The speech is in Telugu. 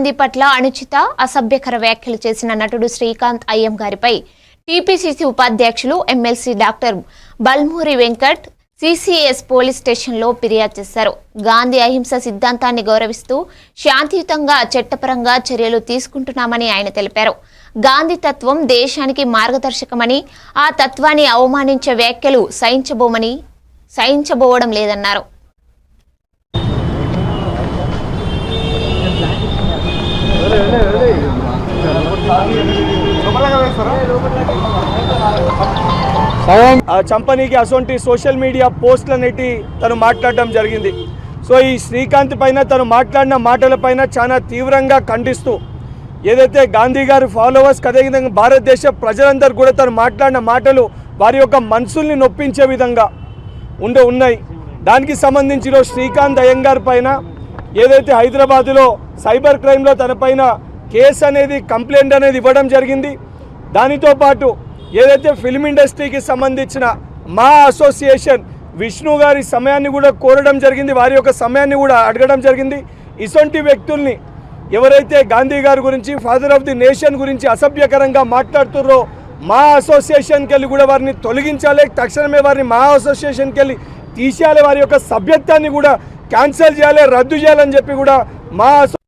గాంధీ పట్ల అనుచిత అసభ్యకర వ్యాఖ్యలు చేసిన నటుడు శ్రీకాంత్ అయ్యం గారిపై టీపీసీసీ ఉపాధ్యక్షులు MLC doctor Balmuri Venkat CCS police స్టేషన్లో ఫిర్యాదు చేశారు. గాంధీ అహింస సిద్ధాంతాన్ని గౌరవిస్తూ శాంతియుతంగా చట్టపరంగా చర్యలు తీసుకుంటున్నామని ఆయన తెలిపారు. గాంధీ తత్వం దేశానికి మార్గదర్శకమని ఆ తత్వాన్ని అవమానించే వ్యాఖ్యలు సహించబోమని సహించబోవడం లేదన్నారు. చంపనీకి అసొంటి సోషల్ మీడియా పోస్ట్లనేటి తను మాట్లాడడం జరిగింది. సో ఈ శ్రీకాంత్ పైన తను మాట్లాడిన మాటలపైన చాలా తీవ్రంగా ఖండిస్తూ ఏదైతే గాంధీ గారి ఫాలోవర్స్ అదేవిధంగా భారతదేశ ప్రజలందరూ కూడా తను మాట్లాడిన మాటలు వారి యొక్క మనసుల్ని నొప్పించే విధంగా ఉండే ఉన్నాయి. దానికి సంబంధించి శ్రీకాంత్ అయ్యంగార్ పైన ఏదైతే హైదరాబాదులో సైబర్ క్రైమ్లో తన పైన కేసు అనేది కంప్లైంట్ అనేది ఇవ్వడం జరిగింది. దానితో పాటు ఏదైతే ఫిల్మ్ ఇండస్ట్రీకి సంబంధించిన మా అసోసియేషన్ విష్ణు గారి సమయాన్ని కూడా కోరడం జరిగింది వారి యొక్క సమయాన్ని కూడా అడగడం జరిగింది. ఇసొంటి వ్యక్తుల్ని ఎవరైతే గాంధీ గారి గురించి ఫాదర్ ఆఫ్ ది నేషన్ గురించి అసభ్యకరంగా మాట్లాడుతున్నారో మా అసోసియేషన్కి వెళ్ళి కూడా వారిని తొలగించాలి. తక్షణమే వారిని మా అసోసియేషన్కి వెళ్ళి తీసేయాలి. వారి యొక్క సభ్యత్వాన్ని కూడా క్యాన్సిల్ చేయాలి రద్దు చేయాలని చెప్పి కూడా మా అసో